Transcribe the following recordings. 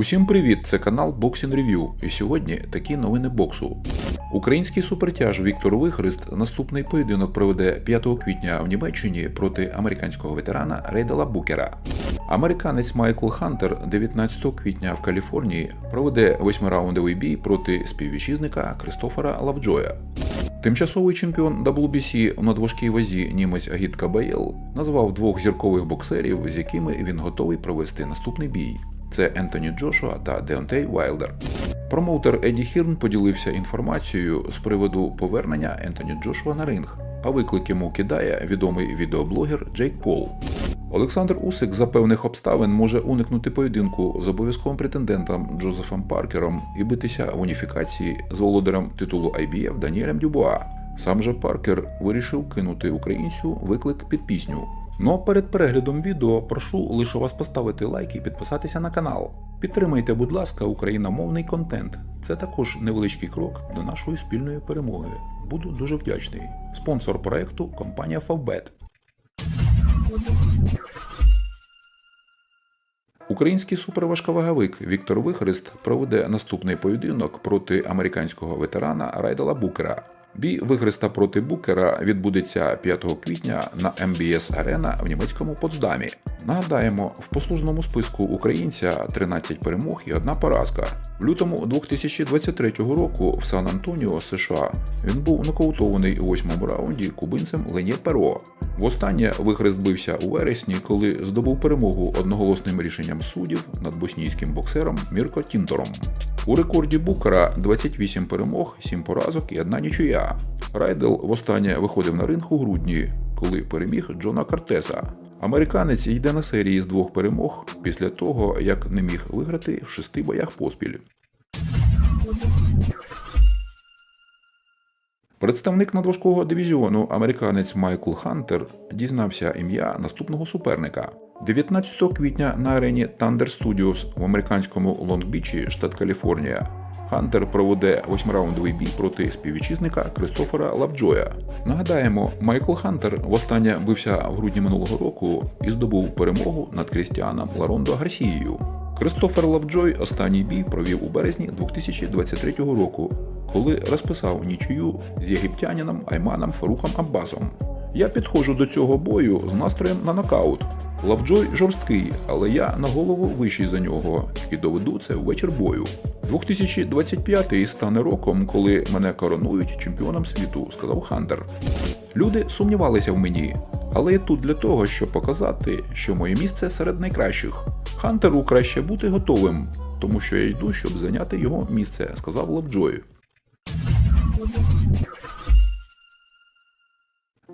Усім привіт! Це канал Boxing Review. І сьогодні такі новини боксу. Український супертяж Віктор Вихрист наступний поєдинок проведе 5 квітня в Німеччині проти американського ветерана Рейдела Букера. Американець Майкл Хантер 19 квітня в Каліфорнії проведе восьмираундовий бій проти співвітчизника Кристофера Лавджоя. Тимчасовий чемпіон WBC у надважкій вазі німець Агіт Кабаєл назвав двох зіркових боксерів, з якими він готовий провести наступний бій. Це Ентоні Джошуа та Деонтей Вайлдер. Промоутер Еді Хірн поділився інформацією з приводу повернення Ентоні Джошуа на ринг, а виклик йому кидає відомий відеоблогер Джейк Пол. Олександр Усик за певних обставин може уникнути поєдинку з обов'язковим претендентом Джозефом Паркером і битися в уніфікації з володарем титулу IBF Даніелем Дюбуа. Сам же Паркер вирішив кинути українцю виклик під пісню. Ну а перед переглядом відео прошу лише вас поставити лайк і підписатися на канал. Підтримайте, будь ласка, україномовний контент. Це також невеличкий крок до нашої спільної перемоги. Буду дуже вдячний. Спонсор проекту компанія Favbet. Український суперважковаговик Віктор Вихрест проведе наступний поєдинок проти американського ветерана Райдела Букера. Бій Вихреста проти Букера відбудеться 5 квітня на МБС Арена в німецькому Потсдамі. Нагадаємо, в послужному списку українця 13 перемог і одна поразка. В лютому 2023 року в Сан-Антоніо, США, він був нокаутований у восьмому раунді кубинцем Лені Перо. Востаннє Вихрест бився у вересні, коли здобув перемогу одноголосним рішенням суддів над боснійським боксером Мірко Тінтором. У рекорді Букера 28 перемог, 7 поразок і одна нічия. Райдел востаннє виходив на ринг у грудні, коли переміг Джона Картеса. Американець йде на серії з двох перемог після того, як не міг виграти в шести боях поспіль. Представник надважкого дивізіону американець Майкл Хантер дізнався ім'я наступного суперника. 19 квітня на арені Thunder Studios в американському Лонг-Бічі, штат Каліфорнія. Хантер проведе восьмираундовий бій проти співвітчизника Кристофера Лавджоя. Нагадаємо, Майкл Хантер востаннє бився в грудні минулого року і здобув перемогу над Крістіаном Ларондо Гарсією. Кристофер Лавджой останній бій провів у березні 2023 року, коли розписав нічию з єгиптянином Айманом Фаруком Аббасом. Я підходжу до цього бою з настроєм на нокаут. Лавджой жорсткий, але я на голову вищий за нього і доведу це в вечір бою. 2025-й стане роком, коли мене коронують чемпіоном світу, сказав Хантер. Люди сумнівалися в мені, але я тут для того, щоб показати, що моє місце серед найкращих. Хантеру краще бути готовим, тому що я йду, щоб зайняти його місце, сказав Лавджой.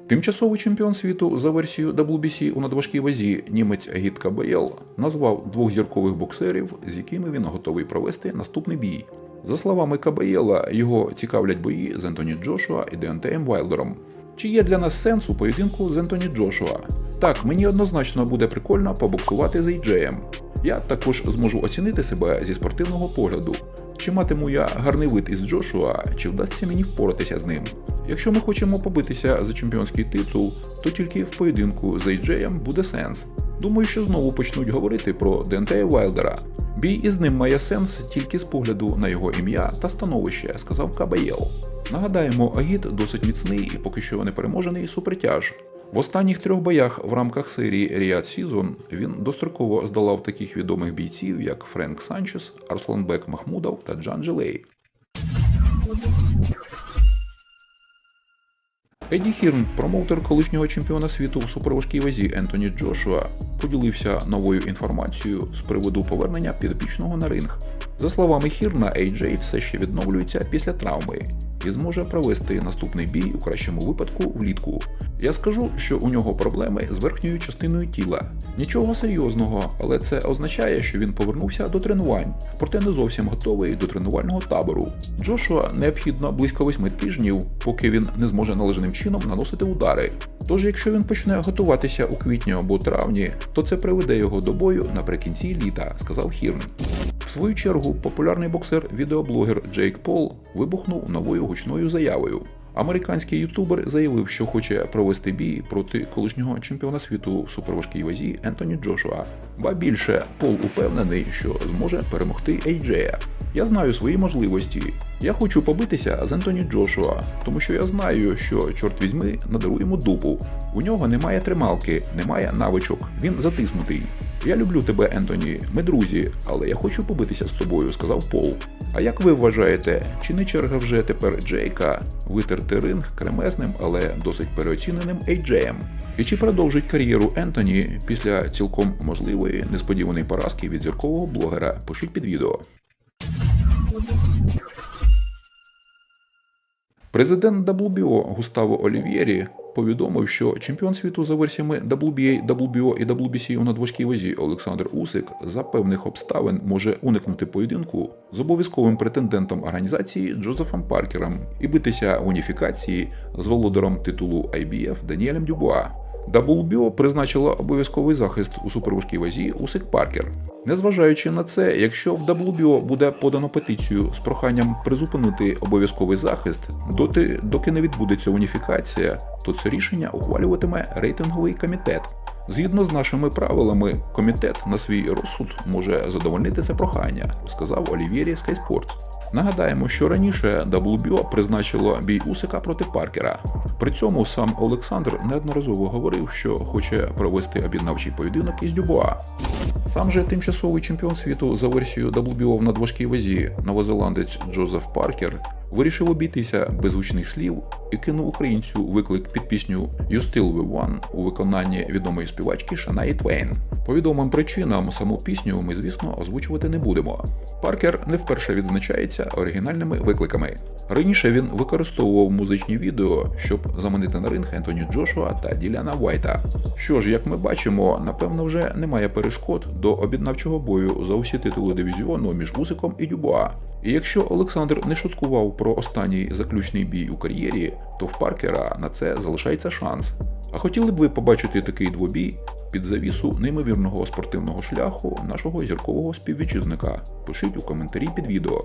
Тимчасовий чемпіон світу за версією WBC у надважкій вазі німець Агіт Кабаєл назвав двох зіркових боксерів, з якими він готовий провести наступний бій. За словами Кабаєла, його цікавлять бої з Ентоні Джошуа і Деонтеєм Вайлдером. Чи є для нас сенс у поєдинку з Ентоні Джошуа? Так, мені однозначно буде прикольно побоксувати з Ейджеєм. Я також зможу оцінити себе зі спортивного погляду. Чи матиму я гарний вид із Джошуа, чи вдасться мені впоратися з ним? Якщо ми хочемо побитися за чемпіонський титул, то тільки в поєдинку з Ейджеєм буде сенс. Думаю, що знову почнуть говорити про Дентея Вайлдера. Бій із ним має сенс тільки з погляду на його ім'я та становище, сказав Кабаєл. Нагадаємо, Агіт досить міцний і поки що непереможений супертяж. В останніх трьох боях в рамках серії Ріад Сізон він достроково здолав таких відомих бійців, як Френк Санчес, Арсланбек Махмудов та Джан Джилей. Еді Хірн, промоутер колишнього чемпіона світу в суперважкій вазі Ентоні Джошуа, поділився новою інформацією з приводу повернення підопічного на ринг. За словами Хірна, AJ все ще відновлюється після травми і зможе провести наступний бій у кращому випадку влітку. Я скажу, що у нього проблеми з верхньою частиною тіла. Нічого серйозного, але це означає, що він повернувся до тренувань, проте не зовсім готовий до тренувального табору. Джошуа необхідно близько восьми тижнів, поки він не зможе належним чином наносити удари. Тож, якщо він почне готуватися у квітні або травні, то це приведе його до бою наприкінці літа, сказав Хірн. Свою чергу, популярний боксер-відеоблогер Джейк Пол вибухнув новою гучною заявою. Американський ютубер заявив, що хоче провести бій проти колишнього чемпіона світу в суперважкій вазі Ентоні Джошуа. Ба більше Пол упевнений, що зможе перемогти Ейджея. Я знаю свої можливості. Я хочу побитися з Ентоні Джошуа, тому що я знаю, що, чорт візьми, надару йому дупу. У нього немає трималки, немає навичок, він затиснутий. Я люблю тебе, Ентоні. Ми друзі, але я хочу побитися з тобою, сказав Пол. А як ви вважаєте, чи не черга вже тепер Джейка витерти ринг кремезним, але досить переоціненим Ейджеєм? І чи продовжить кар'єру Ентоні після цілком можливої несподіваної поразки від зіркового блогера? Пишіть під відео. Президент WBO Густаво Олів'єрі повідомив, що чемпіон світу за версіями WBA, WBO і WBC у надважкій вазі Олександр Усик за певних обставин може уникнути поєдинку з обов'язковим претендентом організації Джозефом Паркером і битися в уніфікації з володаром титулу IBF Даніелем Дюбуа. WBO призначила обов'язковий захист у суперважкій вазі Усик Паркер. Незважаючи на це, якщо в WBO буде подано петицію з проханням призупинити обов'язковий захист, доти, доки не відбудеться уніфікація, то це рішення ухвалюватиме рейтинговий комітет. Згідно з нашими правилами, комітет на свій розсуд може задовольнити це прохання, сказав Олівєрі Sports. Нагадаємо, що раніше WBO призначило бій Усика проти Паркера. При цьому сам Олександр неодноразово говорив, що хоче провести об'єднавчий поєдинок із Дюбуа. Сам же тимчасовий чемпіон світу за версією WBO в надважкій вазі новозеландець Джозеф Паркер вирішив обійтися без гучних слів і кинув українцю виклик під пісню «You Still The One» у виконанні відомої співачки Шанаї Твейн. По відомим причинам саму пісню ми, звісно, озвучувати не будемо. Паркер не вперше відзначається оригінальними викликами. Раніше він використовував музичні відео, щоб заманити на ринг Ентоні Джошуа та Діляна Вайта. Що ж, як ми бачимо, напевно, вже немає перешкод до об'єднавчого бою за усі титули дивізіону між Усиком і Дюбуа. І якщо Олександр не шуткував про останній заключний бій у кар'єрі, то в Паркера на це залишається шанс. А хотіли б ви побачити такий двобій під завісу неймовірного спортивного шляху нашого зіркового співвітчизника? Пишіть у коментарі під відео.